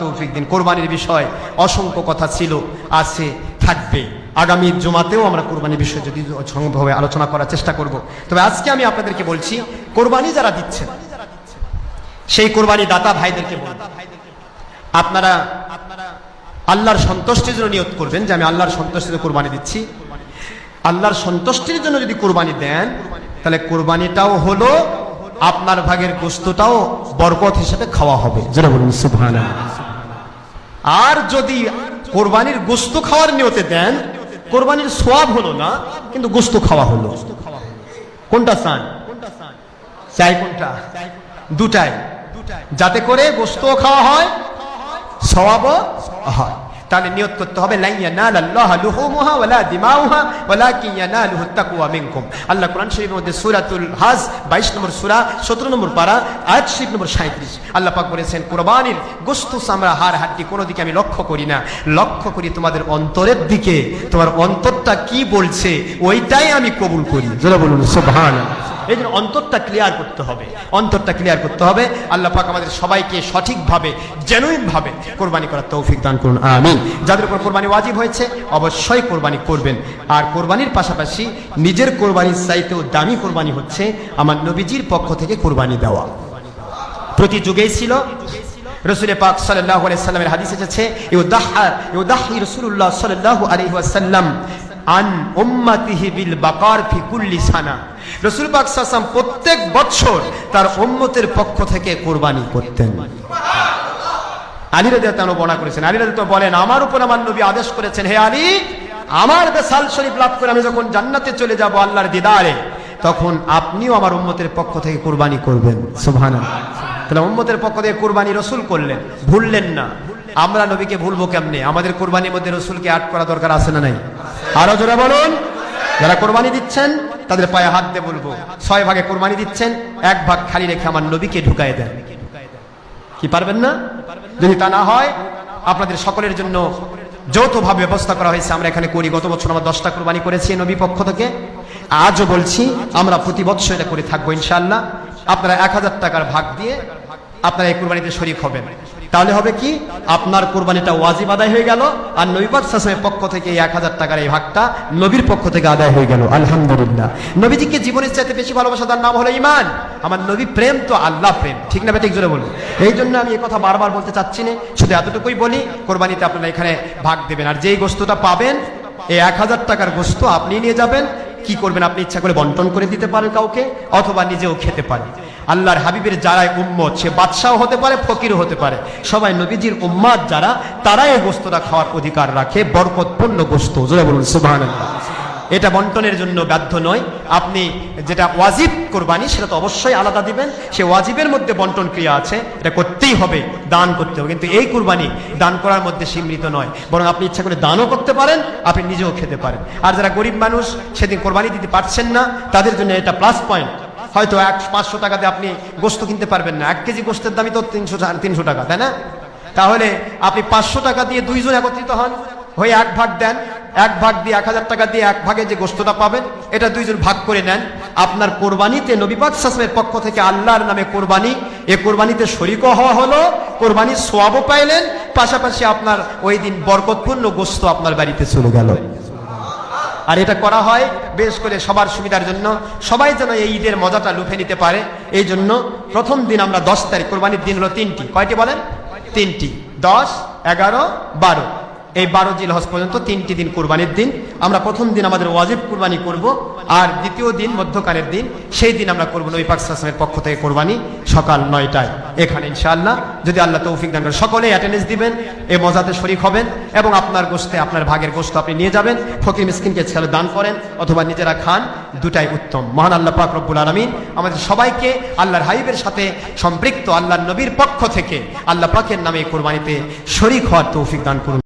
তৌফিক দিন। কোরবানির বিষয় অসংখ্য কথা ছিল, আছে, থাকবে। আগামী জমাতেও আমরা কোরবানির বিষয়ে যদি সম্ভবভাবে আলোচনা করার চেষ্টা করব। তবে আজকে আমি আপনাদেরকে বলছি, কোরবানি যারা দিচ্ছেন, সেই কোরবানি দাতা ভাইদেরকে বলব। আপনারা আল্লাহর সন্তুষ্টির জন্য নিয়ত করবেন যে আমি আল্লাহর সন্তুষ্টির জন্য কোরবানি দিচ্ছি। আল্লাহর সন্তুষ্টির জন্য যদি কোরবানি দেন, তাহলে কোরবানিটাও হলো আপনার ভাগের গোস্তটাও বরকত হিসেবে খাওয়া হবে। যেটা বলুন, সুবহানাল্লাহ। আর যদি কোরবানির গোস্ত খাওয়ার নিয়তে দেন, কোরবানির সোয়াব হলো না, কিন্তু গোস্ত খাওয়া হলো। কোনটা সান চাই কোনটা? দুটাই। যাতে করে গোস্তও খাওয়া হয় সবাবও হয়। তাহলে নিয়ত করতে হবে। আল্লাহ কোরআন শরীফের মধ্যে সূরাতুল হাজ 22 নম্বর সূরা 17 নম্বর পারা নম্বর 37 আল্লাহ পাক বলেছেন, কুরবানির হাড়, হাড্ডি কোনো দিকে আমি লক্ষ্য করি না। লক্ষ্য করি তোমাদের অন্তরের দিকে। তোমার অন্তরটা কি বলছে ওইটাই আমি কবুল করি। বলুন, সুবহানাল্লাহ। এই জন্য অন্তরটা ক্লিয়ার করতে হবে। অন্তরটা ক্লিয়ার করতে হবে। আল্লাহ পাক আমাদের সবাইকে সঠিকভাবে জেনুইন ভাবে কোরবানি করার তৌফিক দান করুন। আমিন। যাদের উপর কোরবানি ওয়াজিব হয়েছে, অবশ্যই কোরবানি করবেন। আর কোরবানির পাশাপাশি নিজের কোরবানির চাইতেও দামি কোরবানি হচ্ছে আমার নবীজির পক্ষ থেকে কোরবানি দেওয়া। প্রতি যুগেই ছিল। রসুলের পাক সাল্লামের হাদিস এসেছে প্রত্যেক বছর তার উম্মতের পক্ষ থেকে কোরবানি করতেন। আলী রাদিয়াল্লাহু তাআলা বর্ণনা করেছেন। আলী তো বলেন, আমার উপর আমার নবী আদেশ করেছেন, হে আলী, আমার বেসাল শরীফ লাভ করে আমি যখন জান্নাতে চলে যাব আল্লাহর দিদারে, তখন আপনিও আমার উম্মতের পক্ষ থেকে কোরবানি করবেন। সুবহানাল্লাহ। তাহলে উম্মতের পক্ষ থেকে কোরবানি রসুল করলেন। ভুললেন না। আমরা নবীকে ভুলবো কেমনে? আমাদের কোরবানির মধ্যে রসুলকে আট করা দরকার আছে না নাই? আরও জোরে বলুন। যারা কোরবানি দিচ্ছেন, তাদের পায়ে হাত দিয়ে বলব। ছয় ভাগে কোরবানি দিচ্ছেন, এক ভাগ খালি রেখে আমার নবীকে ঢুকায় দেন। কি পারবেন না? যদি তা না হয়, আপনাদের সকলের জন্য যৌথভাবে ব্যবস্থা করা হয়েছে। আমরা এখানে করি। গত বছর আমরা দশটা কোরবানি করেছি নবী পক্ষ থেকে। আজও বলছি, আমরা প্রতি বছর এটা করে থাকব ইনশাল্লাহ আপনারা এক হাজার টাকার ভাগ দিয়ে আপনারা এই কোরবানিতে শরিক হবেন। তাহলে হবে কি? আপনার কোরবানিটা ওয়াজিব আদায় হয়ে গেল, আর নবীবাগ শাসনের পক্ষ থেকে এই এক হাজার টাকার এই ভাগটা নবীর পক্ষ থেকে আদায় হয়ে গেল। আলহামদুলিল্লাহ। নবীজিকে জীবনের চাইতে বেশি ভালোবাসা তার নাম হলো ইমান আমার নবী প্রেম তো আল্লাহ প্রেম। ঠিক না ঠিক জোরে বলুন। এই জন্য আমি কথা বারবার বলতে চাচ্ছি না, শুধু এতটুকুই বলি, কোরবানিতে আপনারা এখানে ভাগ দেবেন। আর যেই গোস্তটা পাবেন, এই এক হাজার টাকার গোস্ত আপনি নিয়ে যাবেন। কি করবেন আপনি ইচ্ছা করে বন্টন করে দিতে পারেন কাউকে, অথবা নিজেও খেতে পারেন। আল্লাহর হাবিবের যারাই উম্মত, সে বাদশাহ হতে পারে, ফকিরও হতে পারে। সবাই নবীজির উম্মাদ যারা, তারাই এই গোস্তটা খাওয়ার অধিকার রাখে, বরকতপূর্ণ গোস্ত। জোরে বলুন, সুবহানাল্লাহ। এটা বন্টনের জন্য বাধ্য নয়। আপনি যেটা ওয়াজিব কোরবানি, সেটা তো অবশ্যই আলাদা দিবেন। সে ওয়াজিবের মধ্যে বন্টন ক্রিয়া আছে, এটা করতেই হবে, দান করতে হবে। কিন্তু এই কোরবানি দান করার মধ্যে সীমিত নয়, বরং আপনি ইচ্ছা করে দানও করতে পারেন, আপনি নিজেও খেতে পারেন। আর যারা গরিব মানুষ, সেদিন কোরবানি দিতে পারছেন না, তাদের জন্য এটা প্লাস পয়েন্ট হয়তো এক পাঁচশো টাকাতে আপনি গোস্ত কিনতে পারবেন না। এক কেজি গোস্তের দামই তো তিনশো তিনশো টাকা, তাই না? তাহলে আপনি পাঁচশো টাকা দিয়ে দুইজন একত্রিত হন। হয়ে এক ভাগ দেন, এক ভাগ দিয়ে এক হাজার টাকা দিয়ে এক ভাগে যে গোস্তটা পাবেন, এটা দুইজন ভাগ করে নেন। আপনার কোরবানিতে নবীবাগ সাসমের পক্ষ থেকে আল্লাহর নামে কোরবানি, এ কোরবানিতে শরিকও হওয়া হলো, কোরবানির সোয়াবও পাইলেন, পাশাপাশি আপনার ওই দিন বরকতপূর্ণ গোস্ত আপনার বাড়িতে চলে গেল। আর এটা করা হয় বেশ করে সবার সুবিধার জন্য, সবাই যেন এই ঈদের মজাটা লুফে নিতে পারে। এই জন্য প্রথম দিন আমরা দশ তারিখ, কোরবানির দিন হলো তিনটি। কয়টি বলেন? তিনটি। দশ, এগারো, বারো। এই বারো জিল হজ পর্যন্ত তিনটি দিন কোরবানির দিন। আমরা প্রথম দিন আমাদের ওয়াজিব কোরবানি করব, আর দ্বিতীয় দিন মধ্যকালের দিন, সেই দিন আমরা করব নবী পাকসামের পক্ষ থেকে কোরবানি সকাল নয়টায়। এখানে ইনশাআল্লাহ যদি আল্লাহ তৌফিক দান করেন সকলে অ্যাটেন্ডেন্স দিবেন এই মজাতে শরিক হবেন, এবং আপনার গোস্তে আপনার ভাগের গোস্ত আপনি নিয়ে যাবেন, ফকির মিসকিনকে ছেলে দান করেন, অথবা নিজেরা খান, দুটাই উত্তম। মহান আল্লাহ পাক রব্বুল আলমিন আমাদের সবাইকে আল্লাহর হাইবের সাথে সম্পৃক্ত আল্লাহর নবীর পক্ষ থেকে আল্লাহ পাকের নামে কোরবানিতে শরিক হওয়ার তৌফিক দান করুন।